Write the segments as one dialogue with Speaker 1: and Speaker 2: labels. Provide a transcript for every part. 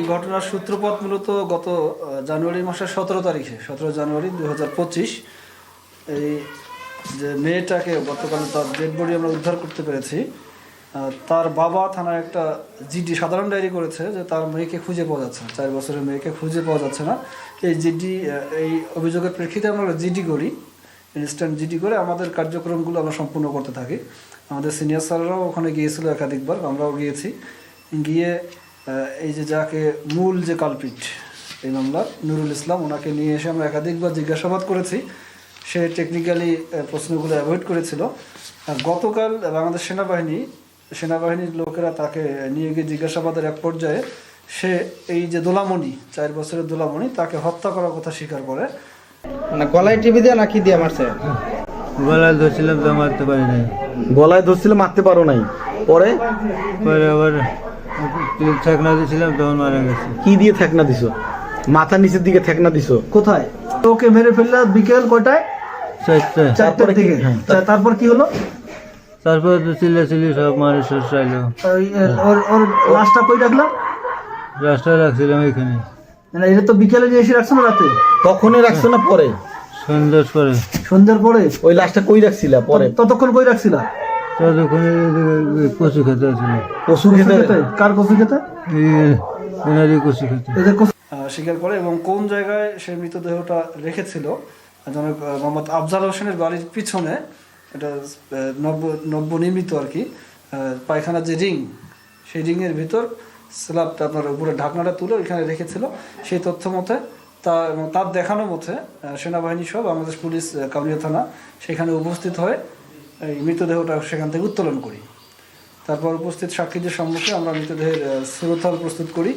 Speaker 1: এই ঘটনার সূত্রপাত মূলত গত জানুয়ারি মাসের সতেরো তারিখে, সতেরো জানুয়ারি দুই হাজার পঁচিশ। এই যে মেয়েটাকে গতকাল তার ডেড বডি আমরা উদ্ধার করতে পেরেছি। তার বাবা থানায় একটা জিডি সাধারণ ডায়েরি করেছে যে তার মেয়েকে খুঁজে পাওয়া যাচ্ছে না, চার বছরের মেয়েকে খুঁজে পাওয়া যাচ্ছে না। এই জিডি এই অভিযোগের প্রেক্ষিতে আমরা জিডি করি ইনস্ট্যান্ট জিডি করে আমাদের কার্যক্রমগুলো আমরা সম্পূর্ণ করতে থাকি। আমাদের সিনিয়র স্যাররাও ওখানে গিয়েছিল একাধিকবার, আমরাও গিয়েছি। গিয়ে এই যে যাকে মূল যে কালপিট এই মামলার নুরুল ইসলাম ওনাকে নিয়ে এসে আমরা একাধিকবার জিজ্ঞাসাবাদ করেছি। সে টেকনিক্যালি প্রশ্নগুলো অ্যাভয়েড করেছিল। আর গতকাল বাংলাদেশ সেনাবাহিনী সেনাবাহিনীর লোকেরা তাকে নিয়ে গিয়ে জিজ্ঞাসাবাদের এক পর্যায়ে সে এই যে দোলামণি চার বছরের দোলামণি তাকে হত্যা করার কথা স্বীকার করে।
Speaker 2: না গলায় টিভি দিয়ে নাকি দিয়ে মারছে?
Speaker 3: গলায় ধরছিলাম তো মারতে পারি নাই।
Speaker 4: গলায় ধরছিল মারতে পারো নাই। পরে?
Speaker 3: পরে আবার ঠেকনা দিয়েছিলাম তখন মারা গেছে।
Speaker 4: কি দিয়ে ঠেকনা দিছো? মাথার নিচের দিকে ঠেকনা দিছো?
Speaker 1: কোথায়? ওকে মেরে ফেললে বিকেল কয়টায়? চারটার দিকে।
Speaker 4: হ্যাঁ।
Speaker 1: তারপর কি হলো?
Speaker 3: তারপর তো চিল্লা চিল্লি সব মারে চাইলো
Speaker 1: ওর ওর লাশটা কই রাখলাম
Speaker 3: রাস্তায় রাখছিলাম এখানে।
Speaker 1: মানে এটা তো বিকেলে নিয়ে এসে রাখছো না রাতে?
Speaker 4: তখনই রাখছো না পরে?
Speaker 3: সন্ধ্যার পরে।
Speaker 1: সন্ধ্যার পরে?
Speaker 4: ওই লাশটা কই রাখছিলা পরে?
Speaker 1: ততক্ষণ কই রাখছিলা?
Speaker 3: কচু খেতে আছিল
Speaker 4: পশু খেতে
Speaker 1: কার কফি খেতে?
Speaker 3: এনারই কচু খেতে।
Speaker 1: স্বীকার করে এবং কোন জায়গায় সেই মৃতদেহটা রেখেছিল? জনক মোহাম্মদ আফজাল হোসেনের বাড়ির পিছনে। এটা আহ, নব্য নব্যনির্মিত আর কি। পায়খানার যে রিং সেই রিংয়ের ভিতর স্ল্যাবটা আপনার উপরে ঢাকনাটা তুলে ওইখানে রেখেছিল। সেই তথ্য মতে তা এবং তার দেখানো মতে আহ, সেনাবাহিনী সব বাংলাদেশ পুলিশ আহ, কাউরিয়া থানা সেখানে উপস্থিত হয়ে এই মৃতদেহটা সেখান থেকে উত্তোলন করি। তারপর উপস্থিত সাক্ষীদের সম্মুখে আমরা মৃতদেহের সুরতহাল প্রস্তুত করি।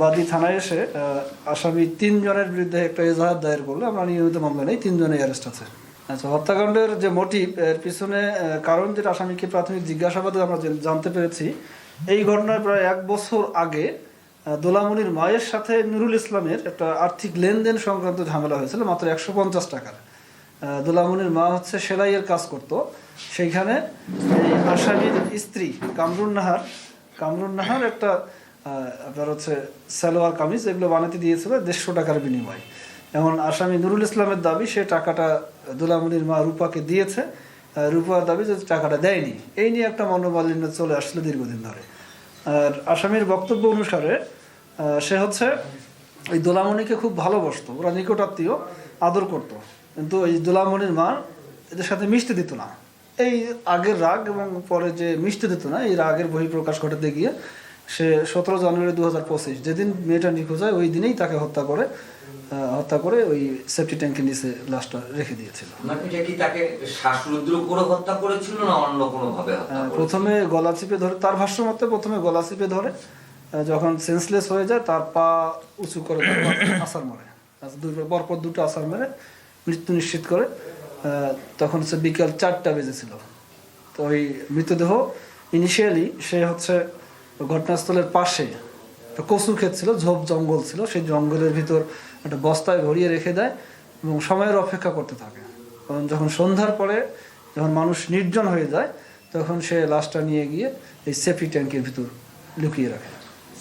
Speaker 1: বাদী থানায় এসে আসামি তিনজনের বিরুদ্ধে একটা এজাহার দায়ের করলে আমরা নিয়মিত মামলা নেই তিনজনের অ্যারেস্ট আছে। আচ্ছা হত্যাকাণ্ডের যে মোটিভ এর পিছনে কারণ যেটা আসামিকে প্রাথমিক জিজ্ঞাসাবাদে আমরা জানতে পেরেছি, এই ঘটনার প্রায় এক বছর আগে দোলামনির মায়ের সাথে নুরুল ইসলামের একটা আর্থিক লেনদেন সংক্রান্ত ঝামেলা হয়েছিল, মাত্র একশো পঞ্চাশ টাকার। দোলামনির মা হচ্ছে সেলাইয়ের কাজ করত। সেইখানে আসামির স্ত্রী কামরুন নাহার কামরুন নাহার একটা আপনার হচ্ছে সালোয়ার কামিজ, এগুলো বানাতে দিয়েছিল দেড়শো টাকার বিনিময়। এমন আসামি নুরুল ইসলামের দাবি, সে টাকাটা দোলামনির মা রূপাকে দিয়েছে। রূপার দাবি যে টাকাটা দেয়নি। এই নিয়ে একটা মনোমালিন্য চলে আসলো দীর্ঘদিন ধরে। আর আসামির বক্তব্য অনুসারে সে হচ্ছে, এই দোলামণিকে খুব ভালোবাসতো। ওরা নিকটাত্মীয়, আদর করতো। কিন্তু এই দোলামণির মা এদের সাথে মিশতে দিত না। এই আগের রাগ এবং পরে যে মিশতে দিত না এই রাগের বহিঃপ্রকাশ ঘটাতে গিয়ে সে সতেরো জানুয়ারি দু হাজার পঁচিশ যেদিন মেয়েটা নিখোঁজ হয় ওই দিনেই তাকে হত্যা করে হত্যা করে ওই সেফটি ট্যাঙ্কের নিচে লাশটা রেখে দিয়েছিল।
Speaker 5: করেছিল?
Speaker 1: প্রথমে গলা চিপে ধরে তার ভাষ্য মতে প্রথমে গলা চিপে ধরে যখন সেন্সলেস হয়ে যায় তার পা উঁচু করে আসার মারে। দুই পরপর দুটো আসার মেরে মৃত্যু নিশ্চিত করে তখন হচ্ছে বিকাল চারটা বেজেছিল। তো ওই মৃতদেহ ইনিশিয়ালি সে হচ্ছে ঘটনাস্থলের পাশে কচু ক্ষেত ছিল, ঝোপ জঙ্গল ছিল, সেই জঙ্গলের ভিতর একটা বস্তায় ভরিয়ে রেখে দেয় এবং সময়ের অপেক্ষা করতে থাকে। কারণ যখন সন্ধ্যার পরে যখন মানুষ নির্জন হয়ে যায়, তখন সে লাশটা নিয়ে গিয়ে এই সেফটি ট্যাঙ্কের ভিতর লুকিয়ে রাখে।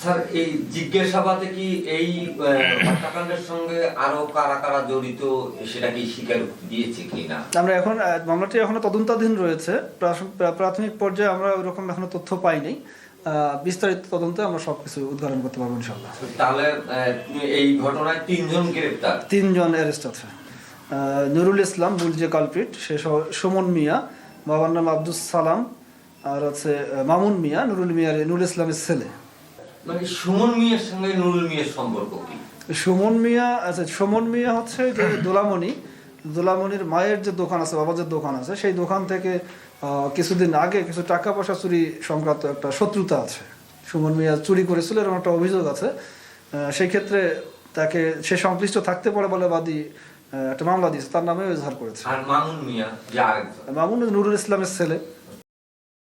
Speaker 5: স্যার এই জিজ্ঞাসাবাদে কি এই হত্যাকাণ্ডের সঙ্গে আরও কারা কারা জড়িত সেটা কি স্বীকার দিয়েছে কি না?
Speaker 1: আমরা এখন মামলাটি এখনও তদন্তাধীন রয়েছে। প্রাথমিক পর্যায়ে আমরা ওইরকম এখনও তথ্য পাইনি বিস্তারিত তদন্তে আমরা সবকিছু উদ্ঘাটন করতে পারব ইনশাল্লাহ
Speaker 5: তাহলে এই ঘটনায় তিনজন গ্রেপ্তার।
Speaker 1: তিনজন অ্যারেস্ট আছে। নুরুল ইসলাম বুলজে কালপিট সে স- সুমন মিয়া বাবার নাম আব্দুল সালাম আর হচ্ছে মামুন মিয়া নুরুল মিয়া নুরুল ইসলামের ছেলে।
Speaker 5: মানে সুমন মিয়ার সঙ্গে নুরুল মিয়ার সম্পর্ক কি?
Speaker 1: সুমন মিয়া আচ্ছা সুমন মিয়া হচ্ছে যে দোলামণি। দোলামণির মায়ের যে দোকান আছে বাবার যে দোকান আছে সেই দোকান থেকে কিছুদিন আগে কিছু টাকা পয়সা চুরি সংক্রান্ত একটা শত্রুতা আছে। সুমন মিয়া চুরি করেছিল এরকম একটা অভিযোগ আছে। আহ, সেই ক্ষেত্রে তাকে সে সংশ্লিষ্ট থাকতে পারে বলে বাদী একটা মামলা দিয়েছে তার নামে এজাহার করেছে।
Speaker 5: আর মামুন মিয়া
Speaker 1: মামুন নুরুল ইসলামের ছেলে।